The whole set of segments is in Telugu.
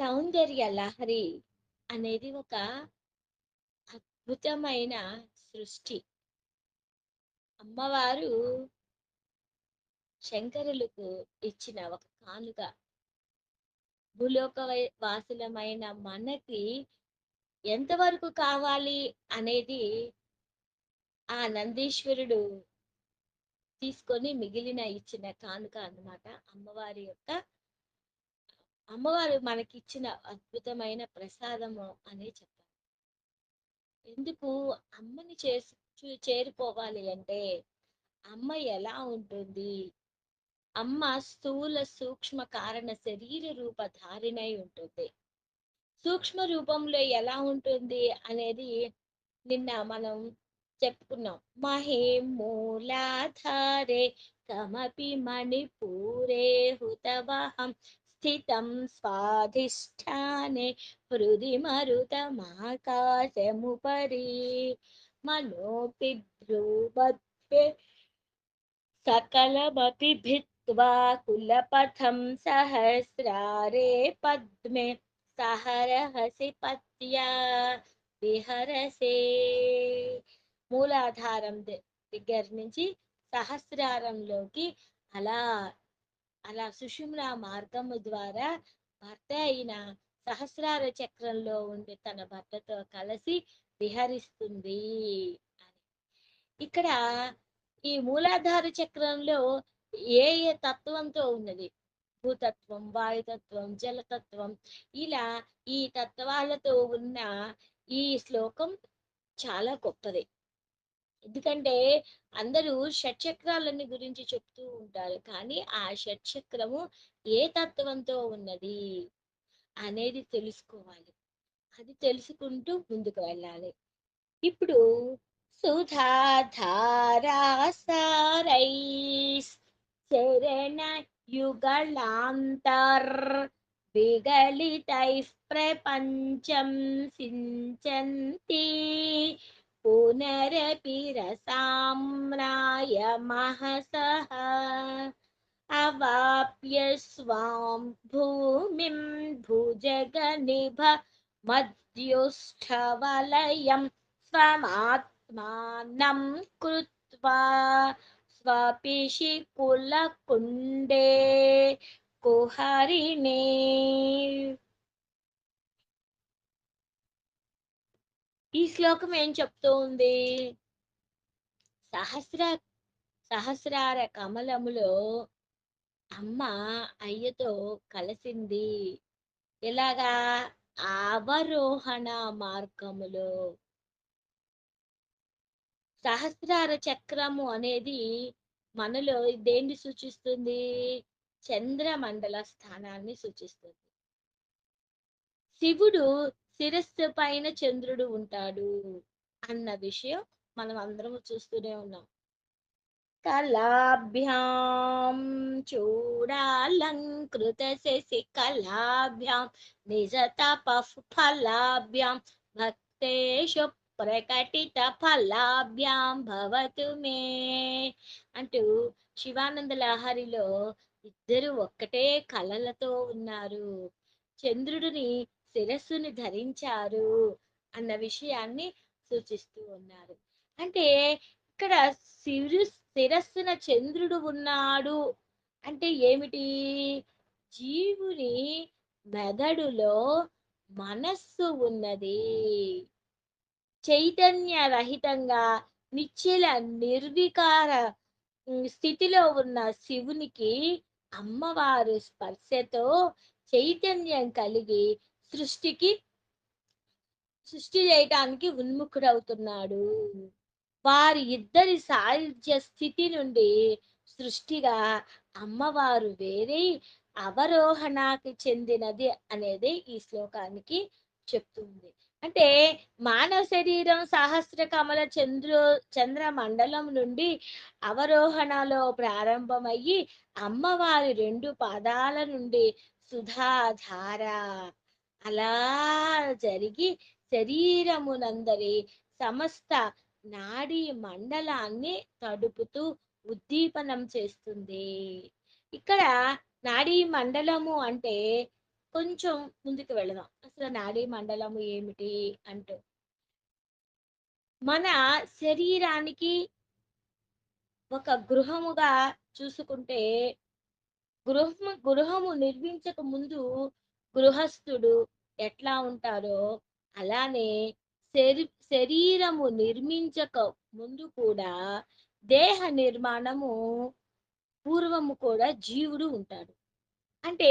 సౌందర్య లహరి అనేది ఒక అద్భుతమైన సృష్టి. అమ్మవారు శంకరులకు ఇచ్చిన ఒక కానుక. భూలోక వాసులమైన మనకి ఎంతవరకు కావాలి అనేది ఆ నందీశ్వరుడు తీసుకొని మిగిలిన ఇచ్చిన కానుక అన్నమాట. అమ్మవారి యొక్క అమ్మవారు మనకిచ్చిన అద్భుతమైన ప్రసాదము అనే చెప్పాలి. ఎందుకు? అమ్మని చేసు చేరిపోవాలి అంటే అమ్మ ఎలా ఉంటుంది? అమ్మ స్థూల సూక్ష్మ కారణ శరీర రూప ధారిణై ఉంటుంది. సూక్ష్మ రూపంలో ఎలా ఉంటుంది అనేది నిన్న మనం చెప్పుకున్నాం. మహే మూలాధారే కమపి మణిపూరే హుతవహం స్థితం స్వాధిష్టానే హృది మరుతమాకాశముపరి మనోపి భ్రూమధ్యే सकलमपि भित्त्वा कुलपथं सहस्रारे पद्मे सहरहसि पत्या విహరసే మూలాధారం ద- దగ్గర నుంచి సహస్రారంలోకి అలా అలా సుషుమ్న మార్గము ద్వారా భర్త అయిన సహస్రార చక్రంలో ఉండి తన భర్తతో కలిసి విహరిస్తుంది అని. ఇక్కడ ఈ మూలాధార చక్రంలో ఏ ఏ తత్వంతో ఉన్నది? భూతత్వం వాయుతత్వం జలతత్వం ఇలా ఈ తత్వాలతో ఉన్న ఈ శ్లోకం చాలా గొప్పది. ఎందుకంటే అందరూ షట్చక్రాలని గురించి చెప్తూ ఉంటారు. కానీ ఆ షట్చక్రము ఏ తత్వంతో ఉన్నది అనేది తెలుసుకోవాలి. అది తెలుసుకుంటూ ముందుకు వెళ్ళాలి. ఇప్పుడు సుధాధారాసారైస్ చరణ యుగళాంతర్ విగలితైః ప్రపంచం సించంతి పునరపి రసామ్నాయమహసః అవాప్య స్వాం భూమిం భుజగనిభ మధ్యుష్ఠవలయం స్వమాత్మానం కృత్వా స్వపిషి కులకుండే కుహరిణే ఈ శ్లోకం ఏం చెప్తూ ఉంది? సహస్ర సహస్రార కమలములో అమ్మ అయ్యతో కలిసింది. ఇలాగా అవరోహణ మార్గములో. సహస్రార చక్రము అనేది మనలో దేన్ని సూచిస్తుంది? చంద్రమండల స్థానాన్ని సూచిస్తుంది. శివుడు శిరస్సు పైన చంద్రుడు ఉంటాడు అన్న విషయం మనం అందరం చూస్తూనే ఉన్నాం. కళాభ్యాం చూడాలంకృత శశి కళాభ్యాం నిజ తపః ఫలాభ్యాం భక్తేషు ప్రకటిత ఫలాభ్యాం భవతు మే అంటూ శివానంద లహరిలో ఇద్దరు ఒక్కటే కళలతో ఉన్నారు. చంద్రుడిని శిరస్సుని ధరించారు అన్న విషయాన్ని సూచిస్తూ ఉన్నారు. అంటే ఇక్కడ శిరు శిరస్సున చంద్రుడు ఉన్నాడు. అంటే ఏమిటి? జీవుని మెదడులో మనస్సు ఉన్నది. చైతన్య రహితంగా నిశ్చల నిర్వికార స్థితిలో ఉన్న శివునికి అమ్మవారు స్పర్శతో చైతన్యం కలిగి సృష్టికి సృష్టి చేయటానికి ఉన్ముఖుడవుతున్నాడు. వారి ఇద్దరి సాయుధ్య స్థితి నుండి సృష్టిగా అమ్మవారు వేరే అవరోహణకి చెందినది అనేది ఈ శ్లోకానికి చెప్తుంది. అంటే మానవ శరీరం సహస్ర కమల చంద్ర చంద్ర మండలం నుండి అవరోహణలో ప్రారంభమయ్యి అమ్మవారి రెండు పాదాల నుండి సుధాధార అలా జరిగి శరీరమునందరి సమస్త నాడీ మండలాన్ని తడుపుతూ ఉద్దీపనం చేస్తుంది ఇక్కడ నాడీ మండలము అంటే కొంచెం ముందుకు వెళదాం. అసలు నాడీ మండలము ఏమిటి అంటూ. మన శరీరానికి ఒక గృహముగా చూసుకుంటే గృహము గృహము నిర్మించక ముందు గృహస్థుడు ఎట్లా ఉంటారో అలానే శరీ శరీరము నిర్మించక ముందు కూడా దేహ నిర్మాణము పూర్వము కూడా జీవుడు ఉంటాడు. అంటే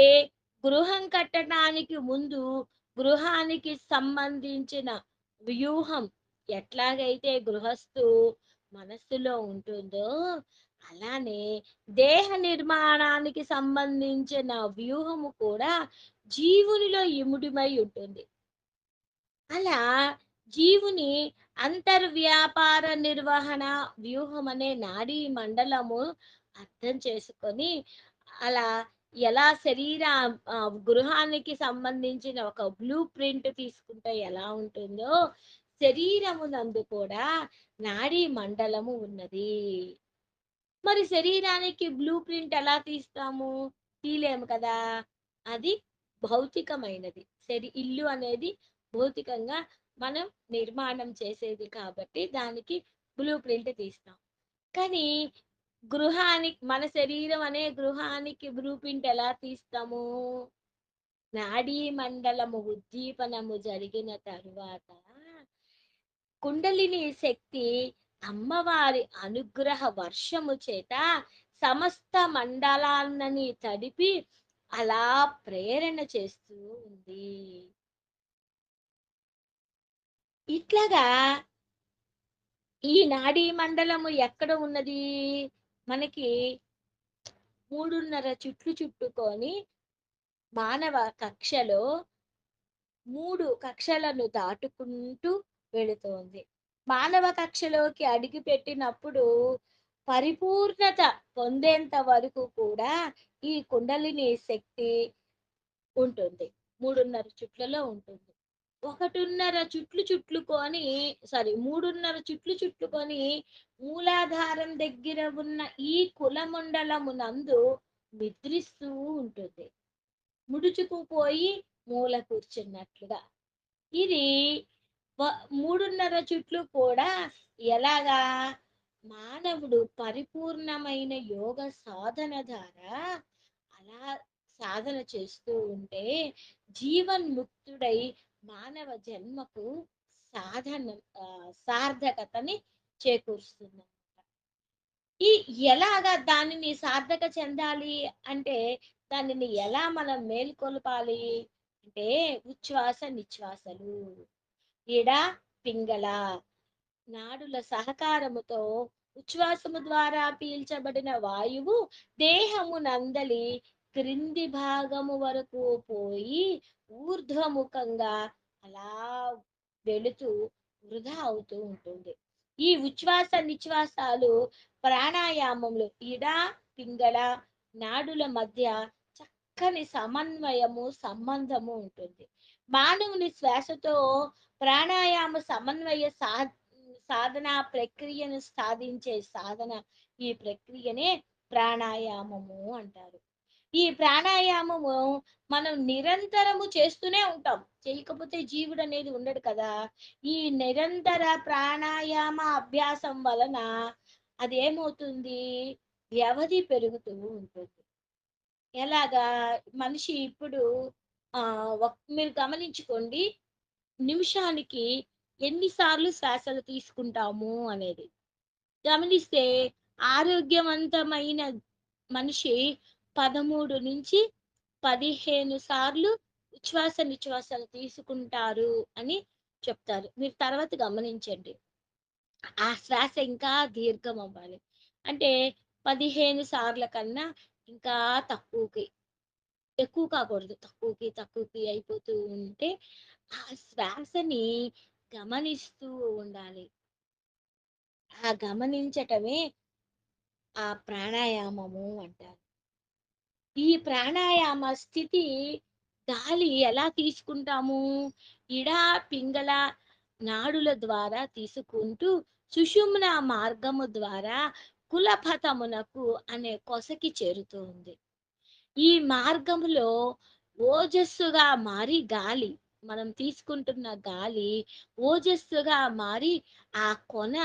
గృహం కట్టడానికి ముందు గృహానికి సంబంధించిన వ్యూహం ఎట్లాగైతే గృహస్థు మనస్సులో ఉంటుందో అలానే దేహ నిర్మాణానికి సంబంధించిన వ్యూహము కూడా జీవునిలో ఇముడిమై ఉంటుంది. అలా జీవుని అంతర్వ్యాపార నిర్వహణ వ్యూహం అనే నాడీ మండలము అర్థం చేసుకొని అలా ఎలా శరీర ఆ, గృహానికి సంబంధించిన ఒక బ్లూ ప్రింట్ తీసుకుంటే ఎలా ఉంటుందో శరీరమునందు కూడా నాడీ మండలము ఉన్నది. మరి శరీరానికి బ్లూ ప్రింట్ ఎలా తీస్తాము? తీలేము కదా. అది భౌతికమైనది. శరీ ఇల్లు అనేది భౌతికంగా మనం నిర్మాణం చేసేది కాబట్టి దానికి బ్లూ ప్రింట్ తీస్తాం. కానీ గృహానికి మన శరీరం అనే గృహానికి బ్లూ ప్రింట్ ఎలా తీస్తాము? నాడీ మండలము ఉద్దీపనము జరిగిన తరువాత కుండలిని శక్తి అమ్మవారి అనుగ్రహ వర్షము చేత సమస్త మండలాలని తడిపి అలా ప్రేరణ చేస్తూ ఉంది. ఇట్లాగా ఈ నాడీ మండలము ఎక్కడ ఉన్నది? మనకి మూడున్నర చుట్లు చుట్టుకొని మానవ కక్షలో మూడు కక్షలను దాటుకుంటూ వెళుతోంది. మానవ కక్షలోకి అడిగి పెట్టినప్పుడు పరిపూర్ణత పొందేంత వరకు కూడా ఈ కుండలిని శక్తి ఉంటుంది. మూడున్నర చుట్లలో ఉంటుంది. ఒకటిన్నర చుట్లు చుట్లుకొని సారీ మూడున్నర చుట్లు చుట్లుకొని మూలాధారం దగ్గర ఉన్న ఈ కులమండలమునందు నిద్రిస్తూ ఉంటుంది. ముడుచుకుపోయి మూల కూర్చున్నట్లుగా. ఇది మూడున్నర చుట్లు కూడా ఎలాగా? మానవుడు పరిపూర్ణమైన యోగ సాధన ద్వారా అలా సాధన చేస్తూ ఉంటే జీవన్ముక్తుడై మానవ జన్మకు సాధన సార్థకతని చేకూరుస్తుంది ఈ ఎలాగా దానిని సార్థక చెందాలి అంటే దానిని ఎలా మనం మేల్కొల్పాలి అంటే ఉచ్ఛ్వాస నిశ్వాసలు. ఎడ పింగళ. నాడుల సహకారముతో ఉచ్ఛ్వాసము ద్వారా పీల్చబడిన వాయువు దేహము నందలి క్రింది భాగము వరకు పోయి ఊర్ధ్వముఖంగా అలా వెళుతూ వృధా అవుతూ ఉంటుంది. ఈ ఉచ్ఛ్వాస నిశ్వాసాలు ప్రాణాయామములు ఇడ పింగళ నాడుల మధ్య చక్కని సమన్వయము సంబంధము ఉంటుంది. మానవుని శ్వాసతో ప్రాణాయామ సమన్వయ సా సాధన ప్రక్రియను సాధించే సాధన ఈ ప్రక్రియనే ప్రాణాయామము అంటారు. ఈ ప్రాణాయామము మనం నిరంతరము చేస్తూనే ఉంటాం. చేయకపోతే జీవుడు అనేది ఉండడు కదా. ఈ నిరంతర ప్రాణాయామ అభ్యాసం వలన అదేమవుతుంది? వ్యవధి పెరుగుతూ ఉంటుంది. ఎలాగా? మనిషి ఇప్పుడు మీరు గమనించుకోండి నిమిషానికి ఎన్నిసార్లు శ్వాసలు తీసుకుంటాము అనేది. గమనిస్తే ఆరోగ్యవంతమైన మనిషి పదమూడు నుంచి పదిహేను సార్లు ఉచ్ఛ్వాస నిశ్వాసాలు తీసుకుంటారు అని చెప్తారు. మీరు తర్వాత గమనించండి. ఆ శ్వాస ఇంకా దీర్ఘం అవ్వాలి. అంటే పదిహేను సార్ల కన్నా ఇంకా తక్కువకి. ఎక్కువ కాకూడదు తక్కువకి తక్కువకి అయిపోతూ ఉంటే ఆ శ్వాసని గమనిస్తూ ఉండాలి. ఆ గమనించటమే ఆ ప్రాణాయామము అంటారు. ఈ ప్రాణాయామ స్థితి గాలి ఎలా తీసుకుంటాము? ఇడ పింగళ నాడుల ద్వారా తీసుకుంటూ సుషుమ్న మార్గము ద్వారా కులపథమునకు అనే కొసకి చేరుతుంది ఈ మార్గములో ఓజస్సుగా మారి గాలి మనం తీసుకుంటున్న గాలి ఓజస్సుగా మారి ఆ కొన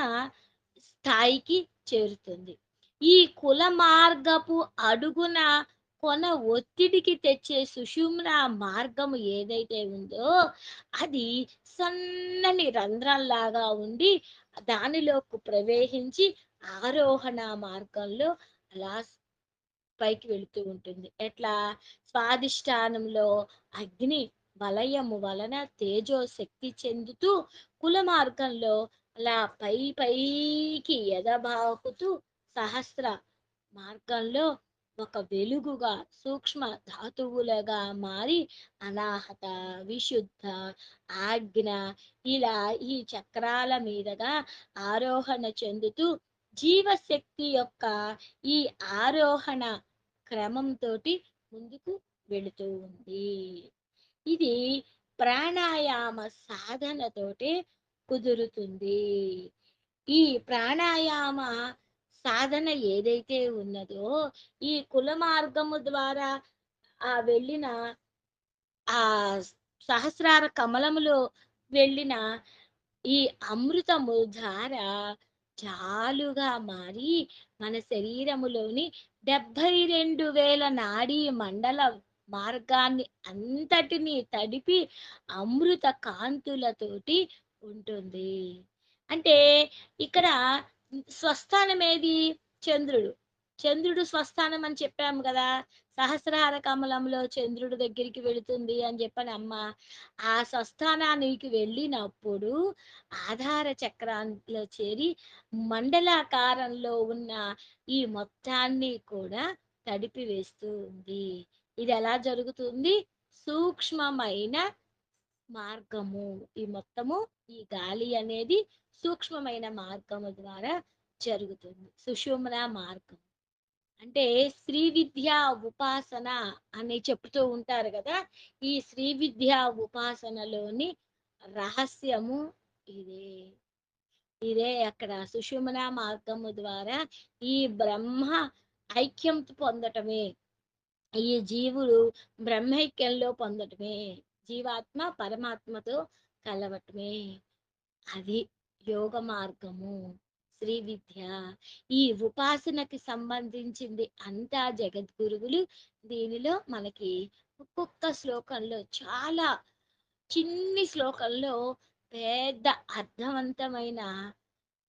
స్థాయికి చేరుతుంది. ఈ కుల మార్గపు అడుగున కొన ఒత్తిడికి తెచ్చే సుషుమ్న మార్గము ఏదైతే ఉందో అది సన్నని రంధ్రంలాగా ఉండి దానిలోకి ప్రవేశించి ఆరోహణ మార్గంలో అలా పైకి వెళుతూ ఉంటుంది. ఎట్లా? స్వాధిష్టానంలో అగ్ని వలయము వలన తేజో శక్తి చెందుతూ కుల మార్గంలో అలా పై పైకి ఎదబాకుతూ సహస్ర మార్గంలో ఒక వెలుగుగా సూక్ష్మ ధాతువులుగా మారి అనాహత విశుద్ధ ఆజ్ఞ ఇలా ఈ చక్రాల మీదుగా ఆరోహణ చెందుతూ జీవశక్తి యొక్క ఈ ఆరోహణ క్రమంతో ముందుకు వెళుతూ ఉంది. ఇది ప్రాణాయామ సాధనతోటి కుదురుతుంది. ఈ ప్రాణాయామ సాధన ఏదైతే ఉన్నదో ఈ కుల మార్గము ద్వారా ఆ వెళ్ళిన ఆ సహస్రార కమలములో వెళ్ళిన ఈ అమృతము ధార చాలుగా మారి మన శరీరములోని డెబ్బై రెండు వేల నాడీ మండల మార్గాన్ని అంతటినీ తడిపి అమృత కాంతులతోటి ఉంటుంది. అంటే ఇక్కడ స్వస్థానం ఏది చంద్రుడు. చంద్రుడు స్వస్థానం అని చెప్పాము కదా. సహస్రహార కమలంలో చంద్రుడి దగ్గరికి వెళుతుంది అని చెప్పని అమ్మ ఆ స్వస్థానానికి వెళ్ళినప్పుడు ఆధార చక్రాల్లో చేరి మండలాకారంలో ఉన్న ఈ మొత్తాన్ని కూడా తడిపి వేస్తుంది ఇది ఎలా జరుగుతుంది? సూక్ష్మమైన మార్గము. ఈ మొత్తము ఈ గాలి అనేది సూక్ష్మమైన మార్గము ద్వారా జరుగుతుంది. సుషుమ్న మార్గం. అంటే శ్రీ విద్య ఉపాసన అని చెప్తూ ఉంటారు కదా ఈ శ్రీ విద్య ఉపాసనలోని రహస్యము ఇదే. ఇదే అక్కడ సుషుమన మార్గము ద్వారా ఈ బ్రహ్మ ఐక్యం పొందటమే. ఈ జీవులు బ్రహ్మైక్యంలో పొందటమే. జీవాత్మ పరమాత్మతో కలవటమే. అది యోగ మార్గము. శ్రీ విద్య. ఈ ఉపాసనకి సంబంధించింది అంతా జగద్గురువులు. దీనిలో మనకి ఒక్కొక్క శ్లోకంలో చాలా చిన్ని శ్లోకంలో పెద్ద అర్థవంతమైన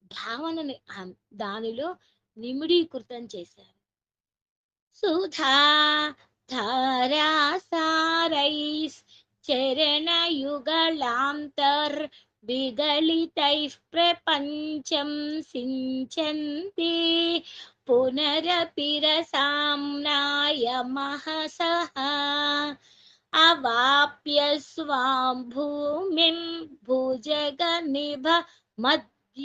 భావనని దానిలో నిమిడీకృతం చేశారు. సుధా ధారాసారైస్ చరణయుగళాంతర్ విగళితైః ప్రపంచం సించంతి పునరపి రసాంనాయ మహసః అవాప్య స్వాం భూమిం భుజగనిభ మధ్యుష్ఠవలయం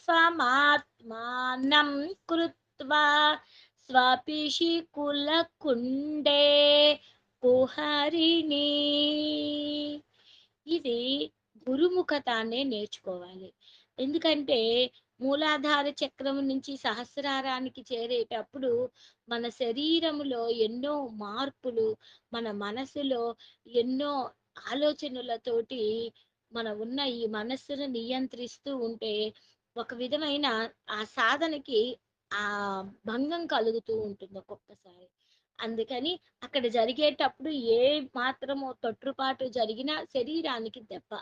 స్వమాత్మానం కృత్వా స్వపిషి కులకుండే కుహరిణి ఇది గురుముఖతాన్నే నేర్చుకోవాలి. ఎందుకంటే మూలాధార చక్రం నుంచి సహస్రారానికి చేరేటప్పుడు మన శరీరములో ఎన్నో మార్పులు మన మనసులో ఎన్నో ఆలోచనలతోటి మన ఉన్న ఈ మనస్సును నియంత్రిస్తూ ఉంటే ఒక విధమైన ఆ సాధనకి ఆ భంగం కలుగుతూ ఉంటుంది ఒక్కొక్కసారి. అందుకని అక్కడ జరిగేటప్పుడు ఏ మాత్రమో తొట్టుపాటు జరిగినా శరీరానికి దెబ్బ.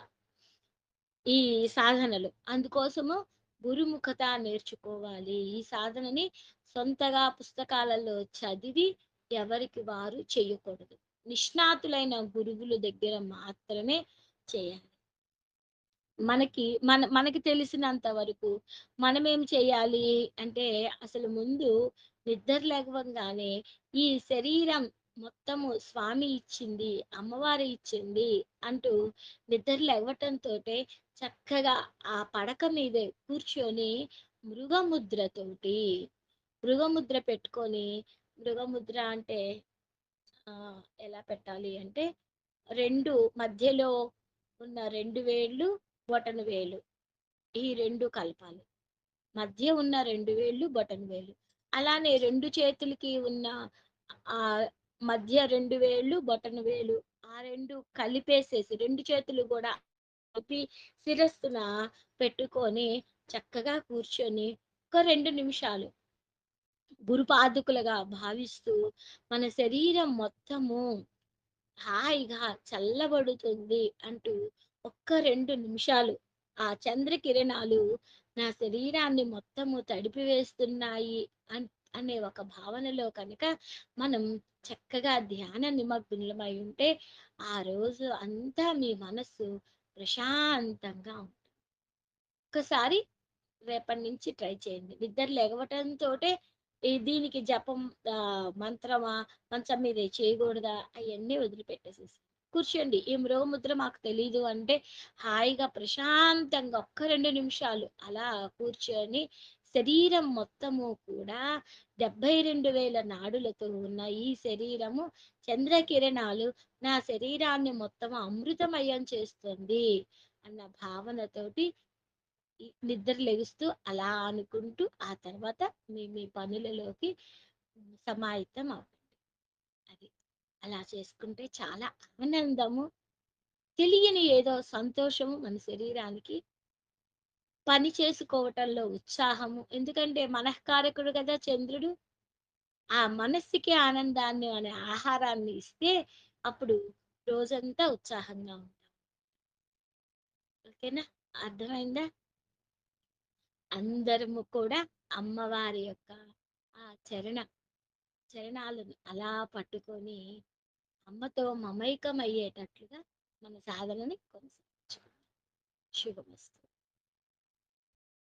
ఈ సాధనలు. అందుకోసము గురుముఖత నేర్చుకోవాలి. ఈ సాధనని సొంతగా పుస్తకాలలో చదివి ఎవరికి వారు చేయకూడదు. నిష్ణాతులైన గురువుల దగ్గర మాత్రమే చేయాలి. మనకి మన మనకి తెలిసినంత వరకు మనం ఏం చేయాలి అంటే అసలు ముందు నిద్ర లేవగానే ఈ శరీరం మొత్తము స్వామి ఇచ్చింది అమ్మవారు ఇచ్చింది అంటూ నిద్ర లేవటంతో చక్కగా ఆ పడక మీదే కూర్చొని మృగముద్రతోటి మృగముద్ర పెట్టుకొని మృగముద్ర అంటే ఎలా పెట్టాలి అంటే రెండు మధ్యలో ఉన్న రెండు వేళ్ళు బొటన వేలు ఈ రెండు కలపాలి. మధ్య ఉన్న రెండు వేళ్ళు బొటన వేలు. అలానే రెండు చేతులకి ఉన్న ఆ మధ్య రెండు వేళ్ళు, బొటన వేలు ఆ రెండు కలిపేసేసి రెండు చేతులు కూడా కలిపి శిరస్సున పెట్టుకొని చక్కగా కూర్చొని ఒక రెండు నిమిషాలు గురుపాదుకులుగా భావిస్తూ మన శరీరం మొత్తము హాయిగా చల్లబడుతుంది అంటూ ఒక్క రెండు నిమిషాలు ఆ చంద్రకిరణాలు నా శరీరాన్ని మొత్తము తడిపివేస్తున్నాయి అన్ అనే ఒక భావనలో కనుక మనం చక్కగా ధ్యాన నిమగ్నులమై ఉంటే ఆ రోజు అంతా మీ మనస్సు ప్రశాంతంగా ఉంటుంది. ఒకసారి రేపటి నుంచి ట్రై చేయండి. నిద్ర లేవటంతో దీనికి జపం మంత్రమా, మంచం మీద చేయకూడదా అవన్నీ వదిలిపెట్టేసేసి కూర్చోండి. ఈ మృగముద్ర మాకు తెలీదు అంటే హాయిగా ప్రశాంతంగా ఒక్క రెండు నిమిషాలు అలా కూర్చొని శరీరం మొత్తము కూడా 72,000 నాడులతో ఉన్న ఈ శరీరము చంద్రకిరణాలు నా శరీరాన్ని మొత్తం అమృతమయం చేస్తుంది అన్న భావనతోటి నిద్ర లెగుస్తూ అలా అనుకుంటూ ఆ తర్వాత మీ మీ పనులలోకి సమాహితం అవ్వండి. అలా చేసుకుంటే చాలా ఆనందము, తెలియని ఏదో సంతోషము మన శరీరానికి పని చేసుకోవటంలో ఉత్సాహము. ఎందుకంటే మనఃకారకుడు కదా చంద్రుడు. ఆ మనస్సుకి ఆనందాన్ని అనే ఆహారాన్ని ఇస్తే అప్పుడు రోజంతా ఉత్సాహంగా ఉంటాం. ఓకేనా? అర్థమైందా? అందరము కూడా అమ్మవారి యొక్క ఆ చరణ చరణాలను అలా పట్టుకొని అమ్మతో మమైకమయ్యేటట్లుగా మన సాధనని కొనసాగించుకుందాం. శుభమస్తు.